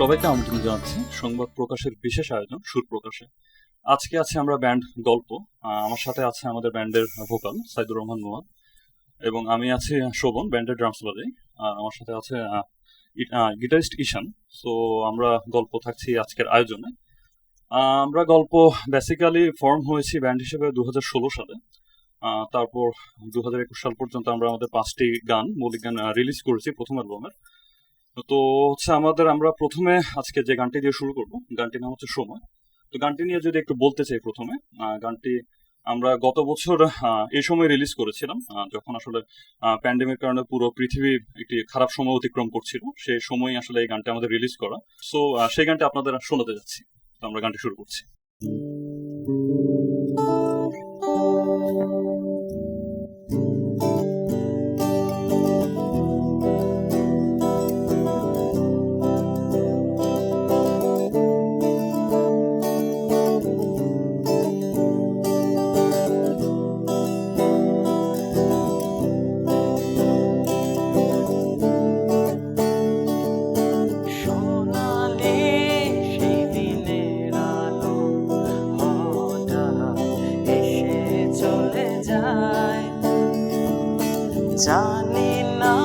সবাইকে আমন্ত্রণ জানাচ্ছি। সংবাদ প্রকাশের বিশেষ আয়োজন সুর প্রকাশে। আজকে আছে আমরা ব্যান্ড গল্প। আমার সাথে আছে আমাদের ব্যান্ডের ভোকাল সাইদুর রহমান নোয়াদ এবং আমি আছি শোভন, ব্যান্ডের ড্রামস বাজাই আর আমার সাথে আছে গিটারিস্ট ঈশান। সো, আমরা গল্প থাকছি আজকের আয়োজনে। আমরা গল্প বেসিক্যালি ফর্ম হয়েছি ব্যান্ড হিসেবে দু ষোলো সালে। তারপর দু হাজার একুশ সাল পর্যন্ত আমরা আমাদের পাঁচটি গান, মৌলিক গান রিলিজ করেছি প্রথম অ্যালবামের। তো হচ্ছে আমাদের আমরা প্রথমে আজকে যে গানটি দিয়ে শুরু করব, গানটির নাম হচ্ছে সময়। তো গানটি নিয়ে যদি একটু বলতে চাই প্রথমে গানটি আমরা গত বছর এই সময় রিলিজ করেছিলাম যখন আসলে প্যান্ডেমিক কারণে পুরো পৃথিবী একটি খারাপ সময় অতিক্রম করছিল সেই সময় আসলে এই গানটা আমাদের রিলিজ করা। সো সেই গানটি আপনাদের শোনাতে যাচ্ছি। তো আমরা গানটি শুরু করছি। জানি না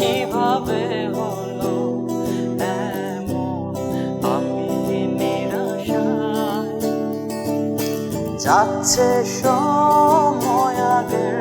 কীভাবে হলো আমি যাচ্ছে সময় আগের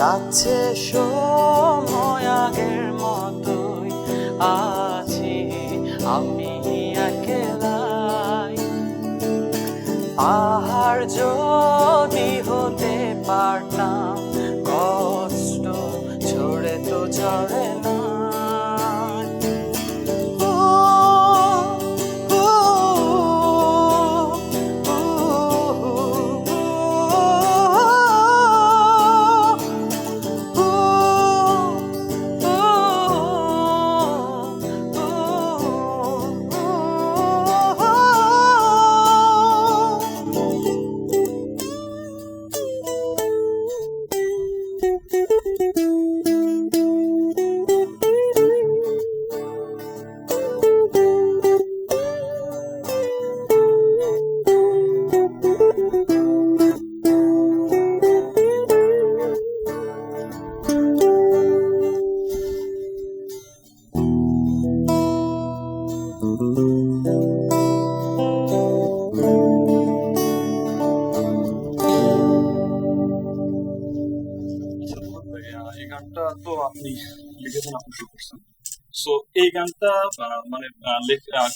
যাচ্ছে সময় আগের মতোই। আছি আমি একলাই। পাহাড় যদি হতে পারতাম, কষ্ট ছড়ে তো ঝরে গানটা মানে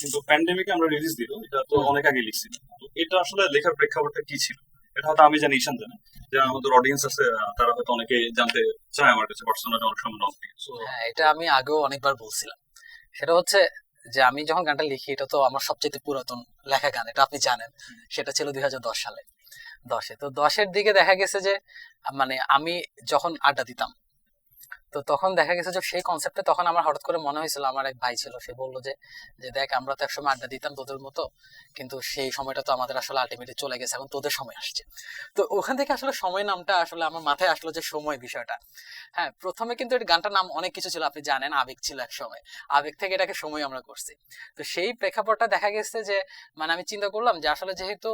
কিন্তু প্যান্ডেমিকে আমরা রিলিজ দিল এটা তো অনেক আগে লিখছি। তো এটা আসলে লেখার প্রেক্ষাপটটা কি ছিল? এটা হয়তো আমি জানি ঈশান জানে। যে আমাদের অডিয়েন্স আছে তারা হয়তো অনেকে জানতে চায় আমার কাছে পার্সোনাল অনেক সময় নক হ্যাঁ এটা আমি আগেও অনেকবার বলছিলাম। সেটা হচ্ছে যে আমি যখন গানটা লিখি এটা তো আমার সবচেয়ে পুরাতন লেখা গান এটা আপনি জানেন। সেটা ছিল দুই হাজার দশ সালে দশে। তো দশের দিকে দেখা গেছে যে মানে আমি যখন আড্ডা দিতাম তো তখন দেখা গেছে যে সেই কনসেপ্টে তখন আমার হঠাৎ করে মনে হয়েছিল, আমার এক ভাই ছিল, সে বলল যে যে দেখ, আমরা তো একসময় আড্ডা দিতাম তোদের মতো, কিন্তু সেই সময়টা তো আমাদের আসলে আলটিমেটলি চলে গেছে, এখন তোদের সময় আসছে। তো ওখান থেকে আসলে সময় নামটা আসলে আমার মাথায় আসলো যে সময় বিষয়টা। হ্যাঁ প্রথমে কিন্তু এর গানটার নাম অনেক কিছু ছিল, আপনি জানেন, আবেগ ছিল এক সময়। আবেগ থেকে এটাকে সময় আমরা করছি। তো সেই প্রেক্ষাপটটা দেখা গেছে যে মানে আমি চিন্তা করলাম যে আসলে যেহেতু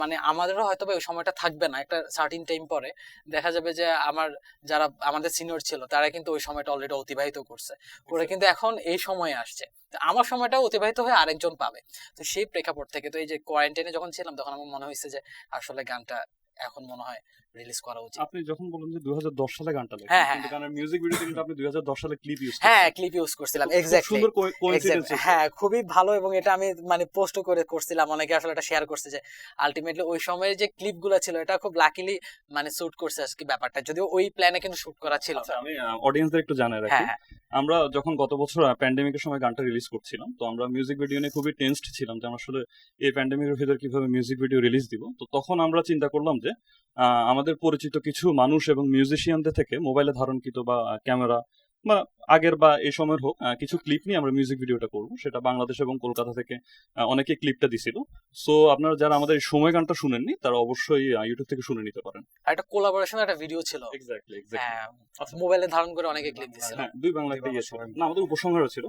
মানে আমাদেরও হয়তো ওই সময়টা থাকবে না, একটা সার্টিন টাইম পরে, দেখা যাবে যে আমার যারা, আমাদের সিনিয়র ছিল, তারা কিন্তু ওই সময়টা অলরেডি অতিবাহিত করছে। করে কিন্তু এখন এই সময়ে আসছে। আমার সময়টা অতিবাহিত হয়ে আরেকজন পাবে। তো সেই প্রেক্ষাপট থেকে তো এই যে কোয়ারেন্টাইনে যখন ছিলাম তখন আমার মনে হয়েছে যে আসলে গানটা এখন মনে হয় রিলিজ করা উচিত। আপনি যখন বলেন যে 2010 সালে গানটা লেখেন হ্যাঁ, হ্যাঁ, কিন্তু গানের মিউজিক ভিডিওতে কিন্তু আপনি 2010 সালে ক্লিপ ইউজ হ্যাঁ ক্লিপ ইউজ করছিলাম এক্স্যাক্টলি সুন্দর কোইন্সিডেন্স হ্যাঁ খুবই ভালো এবং এটা আমি মানে পোস্ট করে করছিলাম অনেকে আসলে এটা শেয়ার করছে যে আলটিমেটলি ওই সময়ের যে ক্লিপগুলো ছিল এটা খুব লাকিলি মানে শুট করছে আজকে ব্যাপারটা যদিও ওই প্ল্যানে কিন্তু শুট করা ছিল আচ্ছা আমি অডিয়েন্সদের একটু জানাই রাখি। হ্যাঁ হ্যাঁ। আমরা যখন গত বছর প্যান্ডেমিকের সময় গানটা রিলিজ করছিলাম তো আমরা মিউজিক ভিডিও নিয়ে খুবই টেনসড ছিলাম যে আমরা আসলে এই প্যান্ডেমিকের ভিতর কীভাবে মিউজিক ভিডিও রিলিজ দিব। তো তখন আমরা চিন্তা করলাম যে আহ, আমাদের পরিচিত কিছু মানুষ এবং মিউজিশিয়ানদের থেকে মোবাইলে ধারণকৃত বা ক্যামেরা বা আগের বা এই সময়ের হোক কিছু ক্লিপ নিয়ে আমরা মিউজিক ভিডিওটা করব। সেটা বাংলাদেশ এবং কলকাতা থেকে অনেকে ক্লিপটা দিছিল। সো আপনারা যারা আমাদের সময় গানটা শুনেননি তারা অবশ্যই ইউটিউব থেকে শুনে নিতে পারেন। একটা কোলাবোরেশন একটা ভিডিও ছিল। এক্স্যাক্টলি হ্যাঁ আচ্ছা। মোবাইলে ধারণ করে অনেকে ক্লিপ দিছিল। হ্যাঁ দুই বাংলাতে ইয়ে ছিল। না আমাদের উপসংহারও ছিল।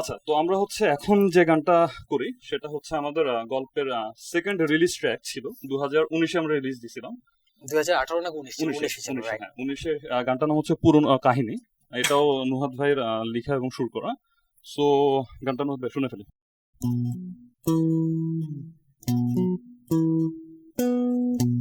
আচ্ছা তো আমরা হচ্ছে এখন যে গানটা করি সেটা হচ্ছে আমাদের গল্পের সেকেন্ড রিলিজ ট্র্যাক ছিল। দু হাজার উনিশে আমরা রিলিজ দিছিলাম। দুই হাজার আঠারো না উনিশ? উনিশে? হ্যাঁ, গানটার নাম হচ্ছে পুরনো কাহিনী। এটাও নুহাদ ভাইয়ের আহ, লেখা এবং সুর করা। সো গানটা নুহাদ ভাই শুনে ফেলি। জানি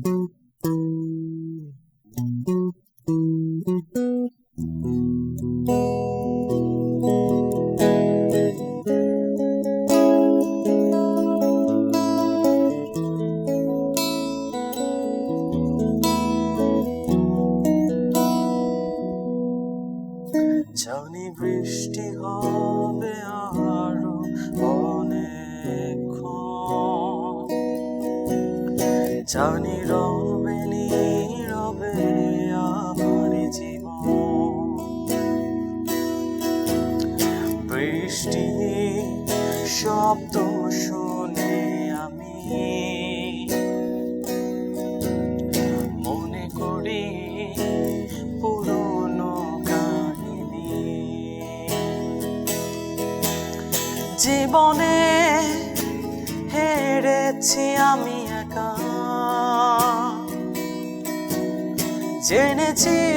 ti.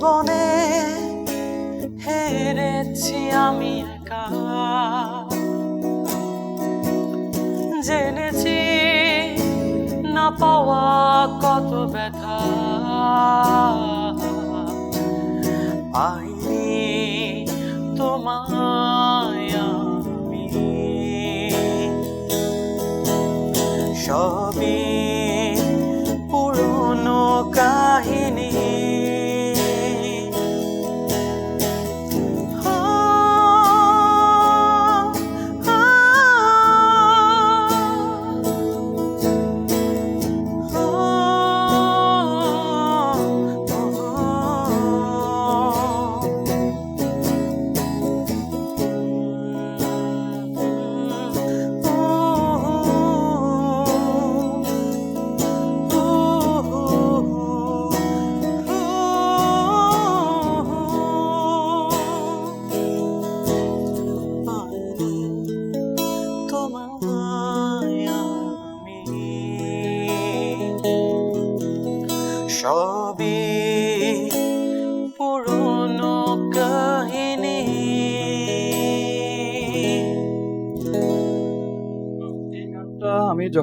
জীবনে হেরেছি আমি।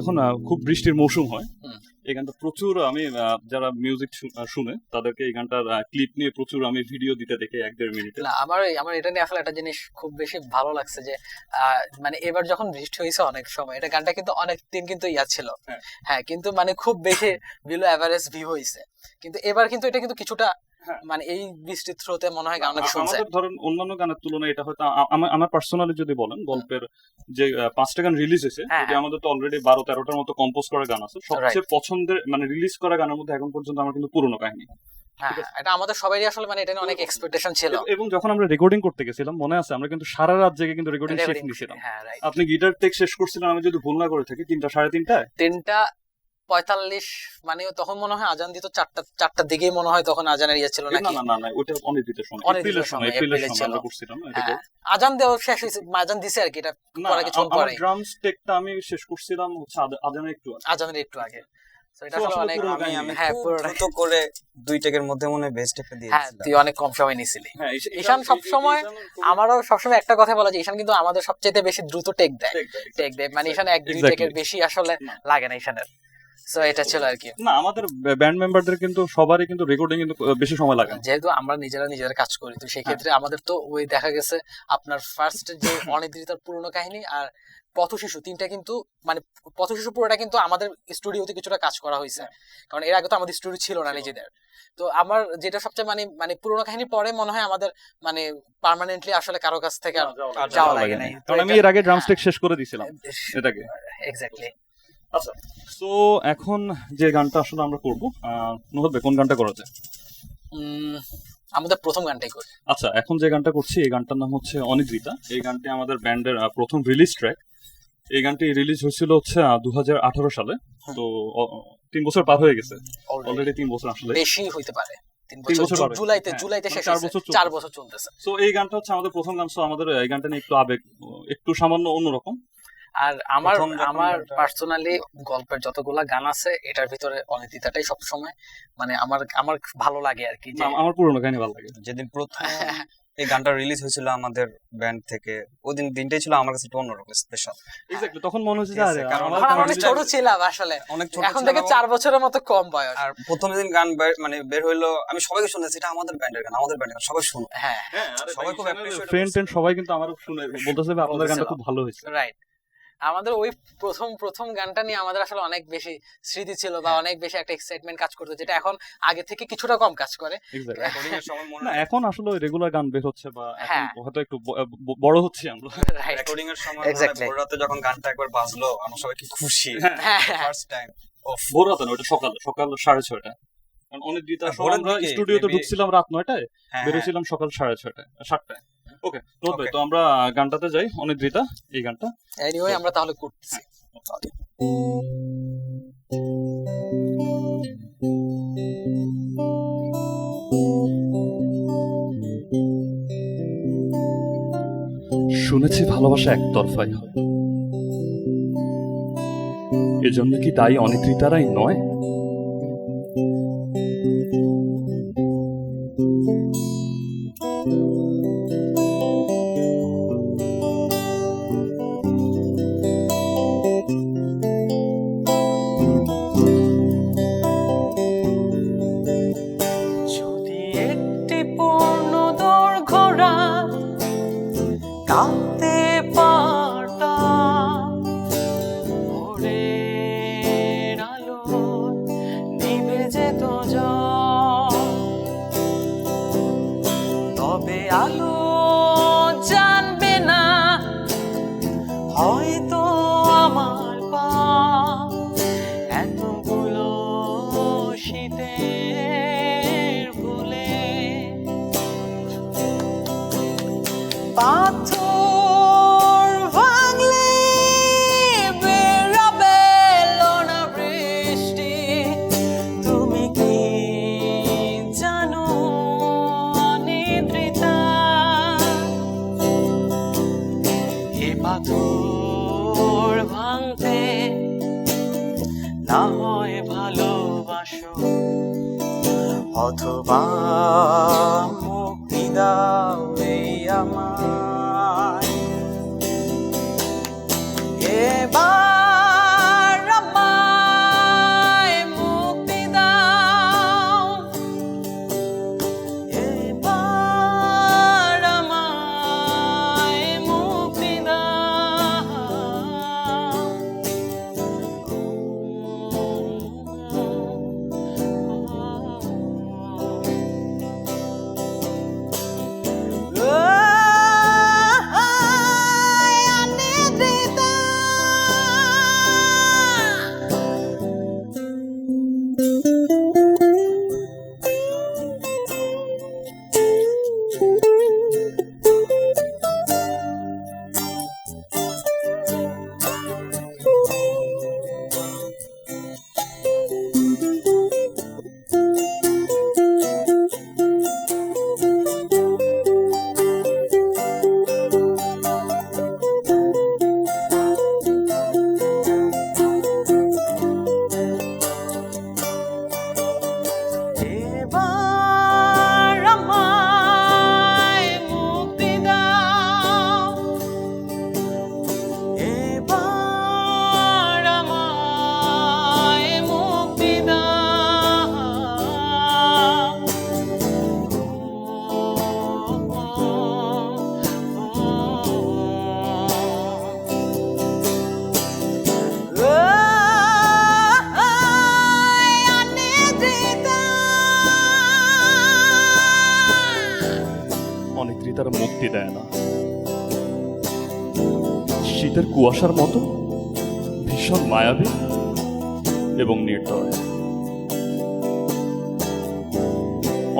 যখন খুব বৃষ্টির মৌসুম হয় এই গানটা প্রচুর আমি যারা মিউজিক শুনে তাদেরকে এই গানটার ক্লিপ নিয়ে প্রচুর আমি ভিডিও দিতে দেখি এক দেড় মিনিটে না আমার আমার এটা নিয়ে আসলে একটা জিনিস খুব বেশি ভালো লাগছে যে আহ, মানে এবার যখন বৃষ্টি হয়েছে অনেক সময় এটা গানটা কিন্তু অনেক দিন কিন্তু ইয়া ছিল হ্যাঁ। হ্যাঁ কিন্তু মানে খুব বেশি বিলো অ্যাভারেজ ভিউ হয়েছে কিন্তু এবার কিন্তু এটা কিন্তু কিছুটা। মানে এই বৃষ্টির থ্রোতে মনে হয় গান শুনছে। আমাদের ধরেন অন্যান্য গানের তুলনায় এটা হয়তো আমার পার্সোনালি যদি বলেন গল্পের যে পাঁচটা গান রিলিজ হয়েছে হ্যাঁ, যদি আমাদের তো অলরেডি বারো তেরোটার মতো কম্পোজ করা গান আছে সবচেয়ে পছন্দের মানে রিলিজ করা গানের মধ্যে এখন পর্যন্ত আমার কিন্তু পুরোনো কাহিনী। হ্যাঁ এটা আমাদের সবারই আসলে মানে এটা নিয়ে অনেক এক্সপেকটেশন ছিল। এবং যখন আমরা রেকর্ডিং করতে গেছিলাম মনে আছে আমরা কিন্তু সারা রাত জেগে কিন্তু রেকর্ডিং শেষ হ্যাঁ রাইট আপনি গিটার টেক শেষ করছিলেন আমি যদি ভুল না করে থাকি তিনটা সাড়ে তিনটায়? তিনটা পঁয়তাল্লিশ মানে তখন মনে হয় আজান দিত চারটা চারটার দিকেই মনে হয় তখন আজানের ইয়ে ছিল নাকি? না না না ওইটা অনেক সময়। এপ্রিলের সময় সময়, এপ্রিলের সময় আমরা করছিলাম হ্যাঁ, আজান দেওয়া শেষ হয়েছে আজান দিছে আর কি এটা না পরে কিছুক্ষণ পরে। ড্রামস টেকটা আমি শেষ করছিলাম হচ্ছে আজানের একটু আগে। আজানের একটু আগে। হ্যাঁ, করে দুই টেকের মধ্যে মনে হয় বেস্ট একটা দিয়ে হ্যাঁ তুই অনেক কম সময় নিছিলি। হ্যাঁ ঈশান আমারও সবসময় একটা কথা বলা যায় ঈশান কিন্তু আমাদের সবচেয়ে বেশি দ্রুত টেক দেয়। টেক দেয় মানে ঈশান এক দুই টেকের বেশি আসলে লাগে না ঈশানের সো এটা ছিল আর কি। না আমাদের ব্যান্ড মেম্বারদের কিন্তু সবারই কিন্তু রেকর্ডিং কিন্তু বেশি সময় লাগে যেহেতু আমরা নিজেরা নিজেরা কাজ করি তো সেই ক্ষেত্রে আমাদের তো ওই দেখা গেছে আপনার ফার্স্ট যে পুরনো কাহিনী আর তিনটা কিন্তু মানে পুরোটা কিন্তু আমাদের স্টুডিওতে কিছুটা কাজ করা হয়েছে। কারণ এর আগে তো আমাদের স্টুডিও ছিল না নিজেদের। তো আমার যেটা সবচেয়ে মানে মানে পুরোনো কাহিনী পরে মনে হয় আমাদের মানে পার্মানেন্টলি আসলে কারও কাছ থেকে যাওয়া লাগে নাই। কারণ আমি এর আগে ড্রামস্টেক শেষ করে দিয়েছিলাম এটাকে। এক্স্যাক্টলি আচ্ছা এখন যে গানটা আসলে আমরা করব নহদ কোন গানটা করা যায়? আমাদের প্রথম গানটাই করি। আচ্ছা এখন যে গানটা করছি এই গানটার নাম হচ্ছে অনিদ্রিতা এই গানটি আমাদের ব্যান্ডের প্রথম রিলিজ ট্র্যাক এই গানটি রিলিজ হয়েছিল হচ্ছে দু হাজার আঠারো সালে। তো তিন বছর পার হয়ে গেছে। অলরেডি তিন বছর আসলে। বেশি হইতে পারে। জুলাইতে জুলাইতে শেষ চার বছর চার বছর চলতেছে। তো এই গানটা হচ্ছে আমাদের প্রথম গান। সো আমাদের এই গানটা নিয়ে একটু আবেগ একটু সামান্য অন্যরকম। আর আমার আমার পার্সোনালি গল্পের যতগুলা গান আছে এটার ভিতরে অনিদিতাটাই সব সময় মানে আমার আমার ভালো লাগে আর কি আমার পুরোনো কাহিনী ভালো লাগে। যেদিন প্রথম এই গানটা রিলিজ হয়েছিল আমাদের ব্যান্ড থেকে ওই দিন দিনটাই ছিল আমার কাছে একটু অন্যরকম স্পেশাল এক্স্যাক্টলি তখন মনে হচ্ছে আরে কারণ অনেক ছোট ছিলাম আসলে। অনেক ছোট এখন থেকে এবং- চার বছরের মতো কম বয়স। আর প্রথম দিন গান মানে বের হইল আমি সবাইকে শুনেছি এটা আমাদের ব্যান্ডের গান আমাদের ব্যান্ডের গান সবাই শুনো হ্যাঁ। হ্যাঁ, সবাই খুব friend করছে। টেন্ড সবাই কিন্তু আমার শুনে বলতেছে যে আপনাদের গানটা খুব ভালো হয়েছে। রাইট আমাদের ওই প্রথম প্রথম গানটা নিয়ে আমাদের আসলে অনেক বেশি স্মৃতি ছিল বা হ্যাঁ। অনেক বেশি একটা এক্সাইটমেন্ট কাজ করতো যেটা এখন আগে থেকে কিছুটা কম কাজ করে Exactly. রেকর্ডিং এর সময় না এখন আসলে রেগুলার গান বের হচ্ছে বা হ্যাঁ। হয়তো একটু বড় হচ্ছি আমরা রেকর্ডিং এর সময়. ভোর রাতে যখন গানটা একবার বাজলো আমরা সবাই কি খুশি হ্যাঁ হ্যাঁ। ফার্স্ট টাইম ভোর রাতে না ওটা সকাল সকাল সাড়ে ছয়টা কারণ অনেক সময় আমরা স্টুডিওতে ঢুকছিলাম রাত নয়টায় হ্যাঁ বেরোছিলাম সকাল সাড়ে ছয়টায় সাতটায় ওকে নোট ভাই তো আমরা গানটাতে যাই অনিদ্রিতা এই গানটা। এনিওয়ে আমরা তাহলে করতেছি। শুনেছি ভালোবাসা একতরফাই হয়। এজন্য কি তাই অনিদ্রিতারাই নয়? 것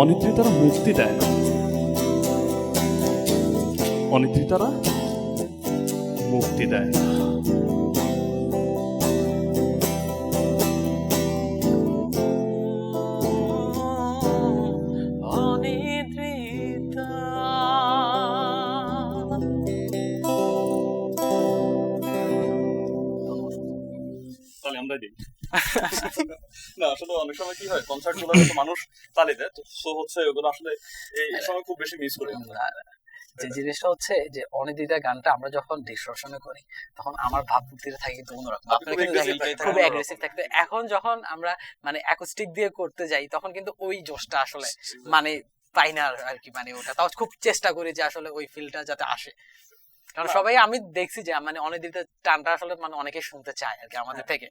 অনিদ্রিতারা মুক্তি দেয় না। অনিদ্রিতারা মুক্তি দেয় না। আমরা দিই। না আসলে অনেক সময় কি হয় কনসার্টগুলো মানুষ তালি দেয় তো হচ্ছে ওগুলো আসলে এই এই সময় খুব বেশি মিস করি। যে জিনিসটা হচ্ছে যে অনিদ্রিতা গানটা আমরা যখন ডিসটরশনে করি তখন আমার ভাবমূর্তিটা থাকে কিন্তু অন্যরকম। আপনি খুব কিন্তু aggressive খুব অ্যাগ্রেসিভ থাকতে এখন যখন আমরা মানে অ্যাকোস্টিক দিয়ে করতে যাই তখন কিন্তু ওই জোশটা আসলে মানে পাই না আর কি মানে ওটা। তাও খুব চেষ্টা করি যে আসলে ওই ফিলটা যাতে আসে। কারণ সবাই আমি দেখছি যে মানে অনিদ্রিত টানটা আসলে মানে অনেকে শুনতে চায় আর কি আমাদের হ্যাঁ, থেকে.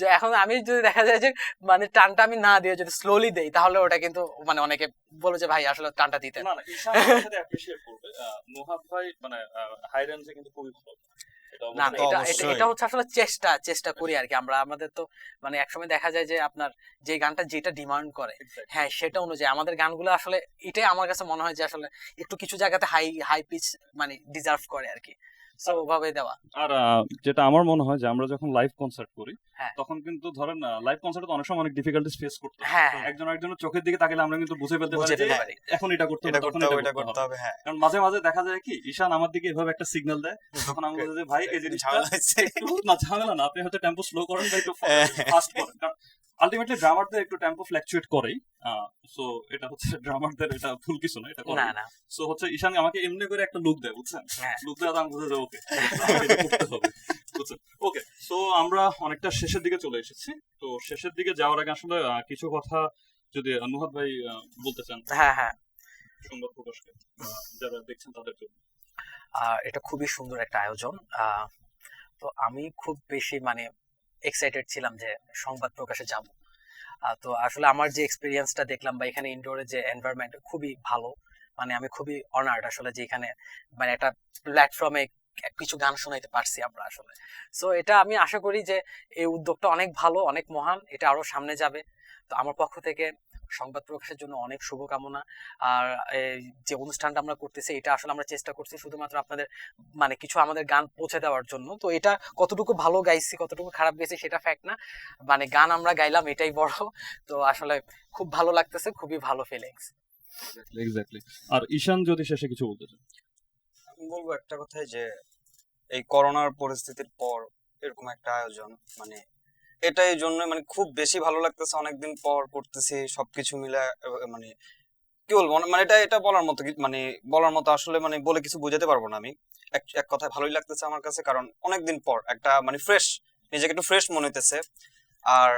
যে এখন আমি যদি দেখা যায় যে মানে টানটা আমি না দিয়ে যদি স্লোলি দেই তাহলে ওটা কিন্তু মানে অনেকে বলে যে ভাই আসলে টানটা দিতে না না ঈশান সাথে অ্যাপ্রিশিয়েট করবে। আহ, ভাই মানে হাই রেঞ্জে কিন্তু খুবই ভালো। না এটা এটা হচ্ছে আসলে চেষ্টা চেষ্টা করি আর কি আমরা আমাদের তো মানে একসময় দেখা যায় যে আপনার যে গানটা যেটা ডিমান্ড করে হ্যাঁ সেটা অনুযায়ী আমাদের গানগুলো আসলে এটাই আমার কাছে মনে হয় যে আসলে একটু কিছু জায়গাতে হাই হাই পিচ মানে ডিজার্ভ করে আর কি সো ওভাবে দেওয়া। আর যেটা আমার মনে হয় যে আমরা যখন লাইভ কনসার্ট করি হ্যাঁ। তখন কিন্তু ধরেন লাইভ কনসার্টে অনেক সময় অনেক ডিফিকাল্টিস ফেস করতে হয়। হ্যাঁ হ্যাঁ। একজন আরেকজনের চোখের দিকে তাকালে আমরা কিন্তু বুঝে ফেলতে পারি এখন এটা করতে হবে তখন এটা করতে হবে। হ্যাঁ। কারণ মাঝে মাঝে দেখা যায় কি ঈশান আমার দিকে এভাবে একটা সিগন্যাল দেয় তখন আমি বলি যে ভাই এই জিনিসটা ঝামেলা হচ্ছে না ঝামেলা না আপনি হয়তো টেম্পো স্লো করেন বা একটু হ্যাঁ। ফাস্ট করেন। কারণ আলটিমেটলি ড্রামারদের একটু টেম্পো ফ্ল্যাকচুয়েট করেই সো এটা হচ্ছে ড্রামারদের এটা ভুল কিছু না এটা করে না না। সো হচ্ছে ঈশান আমাকে এমনি করে একটা লুক দেয় বুঝছেন? হ্যাঁ। লুক দেওয়া আমি বুঝে যাব ওকে বুঝছেন? ওকে সো আমরা অনেকটা শেষের দিকে চলে এসেছি। তো শেষের দিকে যাওয়ার আগে আসলে কিছু কথা যদি নুহাদ ভাই বলতে চান। হ্যাঁ হ্যাঁ। সংবাদ প্রকাশকে যারা দেখছেন তাদের জন্য। আর এটা খুবই সুন্দর একটা আয়োজন। আহ, তো আমি খুব বেশি মানে এক্সাইটেড ছিলাম যে সংবাদ প্রকাশে যাব। তো আসলে আমার যে এক্সপিরিয়েন্সটা দেখলাম বা এখানে ইনডোরে যে এনভায়রনমেন্ট খুবই ভালো মানে আমি খুবই অনার্ড আসলে যে এখানে মানে একটা প্ল্যাটফর্মে কিছু গান শোনাইতে পারছি আমরা আসলে। সো এটা আমি আশা করি যে এই উদ্যোগটা অনেক ভালো, অনেক মহান, এটা আরও সামনে যাবে। তো আমার পক্ষ থেকে সংবাদ প্রকাশের জন্য অনেক শুভকামনা। আর যে অনুষ্ঠানটা আমরা করতেছি এটা আসলে আমরা চেষ্টা করছি শুধুমাত্র আপনাদের মানে কিছু আমাদের গান পৌঁছে দেওয়ার জন্য। তো এটা কতটুকু ভালো গাইছি কতটুকু খারাপ গেছি সেটা ফ্যাক্ট না। মানে গান আমরা গাইলাম এটাই বড়। তো আসলে খুব ভালো লাগতেছে খুবই ভালো ফিলিংস এক্স্যাক্টলি আর ঈশান যদি শেষে কিছু বলতে চান আমি বলব একটা কথাই যে এই করোনার পরিস্থিতির পর এরকম একটা আয়োজন মানে এটাই জন্য মানে খুব বেশি ভালো লাগতেছে অনেকদিন পর করতেছি সবকিছু মিলে মানে কি বলব মানে- মানে এটা এটা বলার মতো মানে বলার মতো আসলে মানে বলে কিছু বোঝাতে পারব না আমি। এক এক কথায় ভালোই লাগতেছে আমার কাছে কারণ অনেকদিন পর একটা মানে ফ্রেশ নিজেকে একটু ফ্রেশ মনে হইতেছে। আর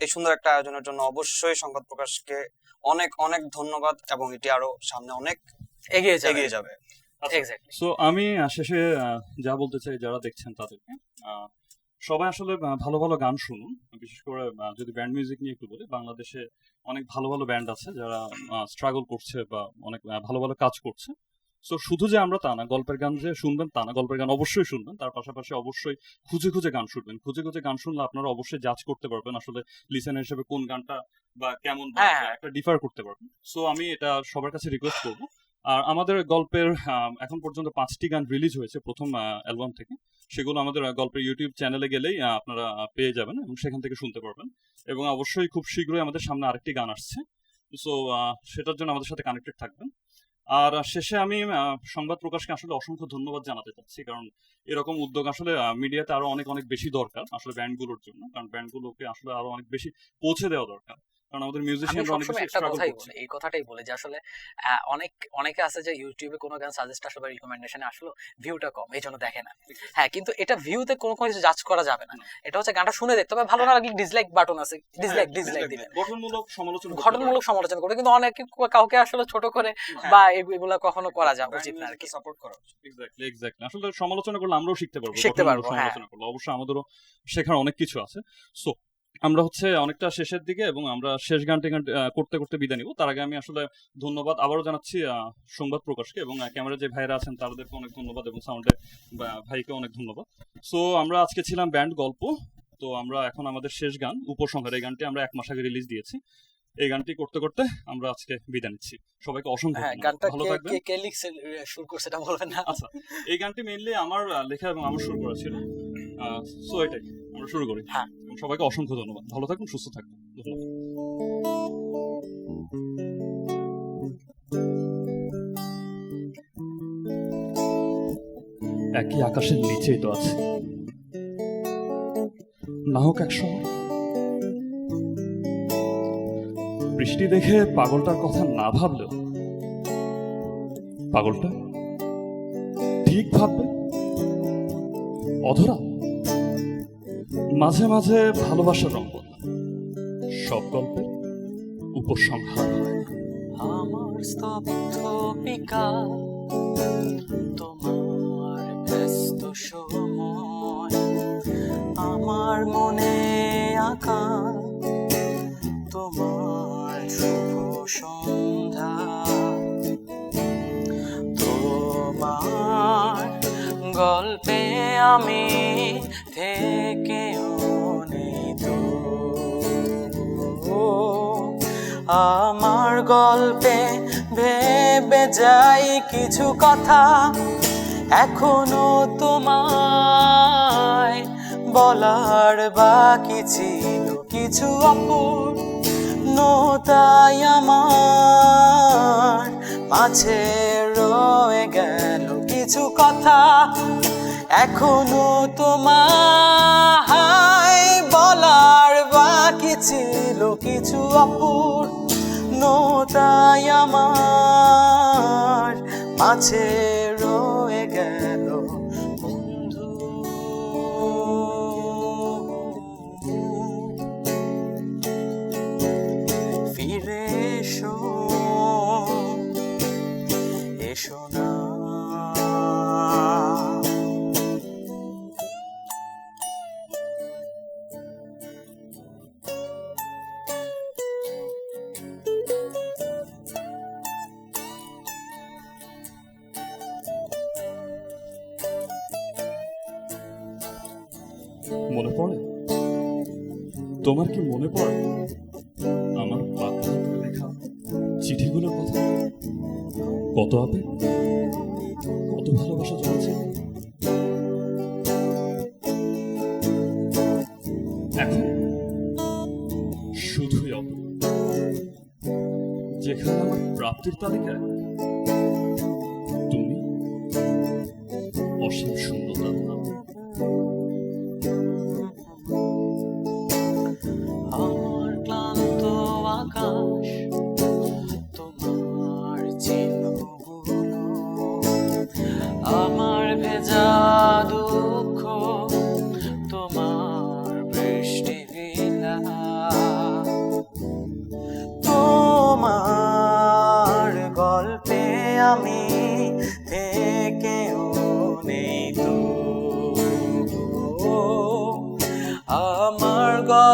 এই সুন্দর একটা আয়োজনের জন্য অবশ্যই সংবাদ প্রকাশকে অনেক অনেক ধন্যবাদ এবং এটি আরও সামনে অনেক এগিয়ে এগিয়ে যাবে। সো আমি শেষে যা বলতে চাই যারা দেখছেন তাদেরকে আহ, সবাই আসলে ভালো ভালো গান শুনুন। বিশেষ করে যদি ব্যান্ড মিউজিক নিয়ে একটু বলি বাংলাদেশে অনেক ভালো ভালো ব্যান্ড আছে যারা স্ট্রাগল করছে বা অনেক ভালো ভালো কাজ করছে। সো শুধু যে আমরা তা না গল্পের গান যে শুনবেন তা না গল্পের গান অবশ্যই শুনবেন। তার পাশাপাশি অবশ্যই খুঁজে খুঁজে গান শুনবেন। খুঁজে খুঁজে গান শুনলে আপনারা অবশ্যই জাজ করতে পারবেন আসলে লিসেনার হিসেবে কোন গানটা বা কেমন বা হ্যাঁ। একটা ডিফার করতে পারবেন। সো আমি এটা সবার কাছে রিকোয়েস্ট করব। আর আমাদের গল্পের এখন পর্যন্ত পাঁচটি গান রিলিজ হয়েছে প্রথম অ্যালবাম থেকে। সেগুলো আমাদের গল্পের ইউটিউব চ্যানেলে গেলেই আপনারা পেয়ে যাবেন এবং সেখান থেকে শুনতে পারবেন। এবং অবশ্যই খুব শীঘ্রই আমাদের সামনে আরেকটি গান আসছে। সো সেটার জন্য আমাদের সাথে কানেক্টেড থাকবেন। আর শেষে আমি সংবাদ প্রকাশকে আসলে অসংখ্য ধন্যবাদ জানাতে চাচ্ছি। কারণ এরকম উদ্যোগ আসলে মিডিয়াতে আরও অনেক অনেক বেশি দরকার আসলে ব্যান্ডগুলোর জন্য। কারণ ব্যান্ডগুলোকে আসলে আরও অনেক বেশি পৌঁছে দেওয়া দরকার। কারণ আমাদের মিউজিশিয়ানরা অনেক বেশি একটা কথাই এই কথাটাই বলি যে আসলে অনেক অনেকে আছে যে ইউটিউবে কোনো গান সাজেস্ট আসলে বা রিকমেন্ডেশনে আসলো ভিউটা কম এই জন্য দেখে না। হ্যাঁ কিন্তু এটা ভিউতে কোনো কিছু জাজ করা যাবে না। এটা হচ্ছে গানটা শুনে দেখতে হবে ভালো না লাগলে ডিসলাইক বাটন আছে ডিসলাইক ডিসলাইক দিবেন গঠনমূলক সমালোচনা ঘটনামূলক সমালোচনা করে কিন্তু অনেকে কাউকে আসলে ছোট করে হ্যাঁ। বা এগুলা কখনো করা যাবে উচিত না আর কি সাপোর্ট করা উচিত। এক্স্যাক্টলি এক্স্যাক্টলি আসলে সমালোচনা করলে আমরাও শিখতে পারব শিখতে পারব, হ্যাঁ। সমালোচনা করলে। অবশ্যই আমাদেরও শেখার অনেক কিছু আছে। সো আমরা হচ্ছে অনেকটা শেষের দিকে এবং আমরা শেষ গানটি গান করতে করতে বিদায় নিব। তার আগে আমি আসলে ধন্যবাদ আবারও জানাচ্ছি সংবাদ প্রকাশকে এবং ক্যামেরা যে ভাইরা আছেন তাদেরকে অনেক ধন্যবাদ এবং সাউন্ডে ভাইকে অনেক ধন্যবাদ। সো আমরা আজকে ছিলাম ব্যান্ড গল্প। তো আমরা এখন আমাদের শেষ গান উপসংহার। এই গানটি আমরা এক মাস আগে রিলিজ দিয়েছি। এই গানটি করতে করতে আমরা আজকে বিদায় নিচ্ছি। সবাইকে অসংখ্য হ্যাঁ গানটা ভালো কে থাকবেন। কে লিখছে শুরু করছে এটা বলবেন না। আচ্ছা এই গানটি মেইনলি আমার লেখা এবং আমার শুরু করা ছিল। সো এটাই আমরা শুরু করি হ্যাঁ। সবাইকে অসংখ্য ধন্যবাদ ভালো থাকুন সুস্থ থাকুন একই আকাশের নিচেই তো আছে না হোক এক সময় বৃষ্টি দেখে পাগলটার কথা না ভাবলেও পাগলটা ঠিক ভাববে অধরা মাঝে মাঝে ভালোবাসার রং বদলায়। সব গল্পের উপসংহার আমার স্তব্ধ বিকাল তোমার ব্যস্ত সময়, আমার মনে আঁকা, তোমার শুভ সন্ধ্যা, তোমার গল্পে আমি থেকেও আমার গল্পে ভেবে যাই কিছু কথা এখনও তোমায় বলার বাকি ছিল কিছু অপর তাই আমার মাঝে রয়ে গেল কিছু কথা এখনও তোমায় বলার বাকি ছিল কিছু অপুর তাই আমার মাঝে তোমার কি মনে পড়ে? আমার হাতে লেখা চিঠিগুলোর কথা? কত আবেগ কত ভালোবাসা এখন শুধুই অপেক্ষা। যেখানে আমার প্রাপ্তির তালিকায়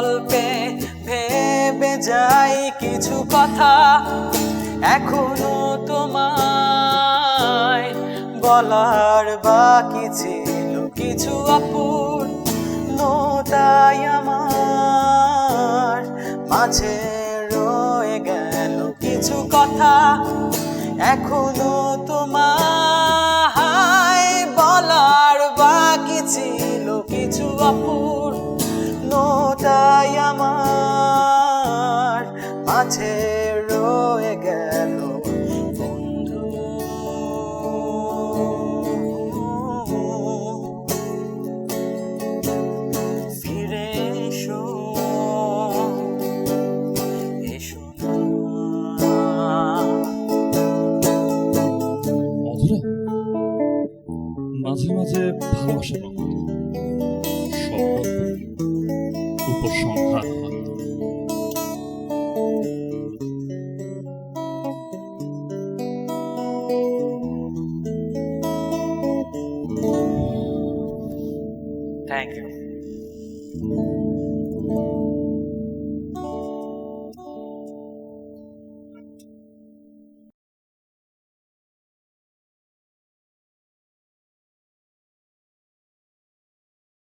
গল্পে ভেবে যাই কিছু কথা এখনও তোমায় বলার বাকি ছিল কিছু অপুর তাই আমার মাঝে রয়ে গেল কিছু কথা এখনও তোমায় বলার বাকি ছিল কিছু অপুর আমার মাঝে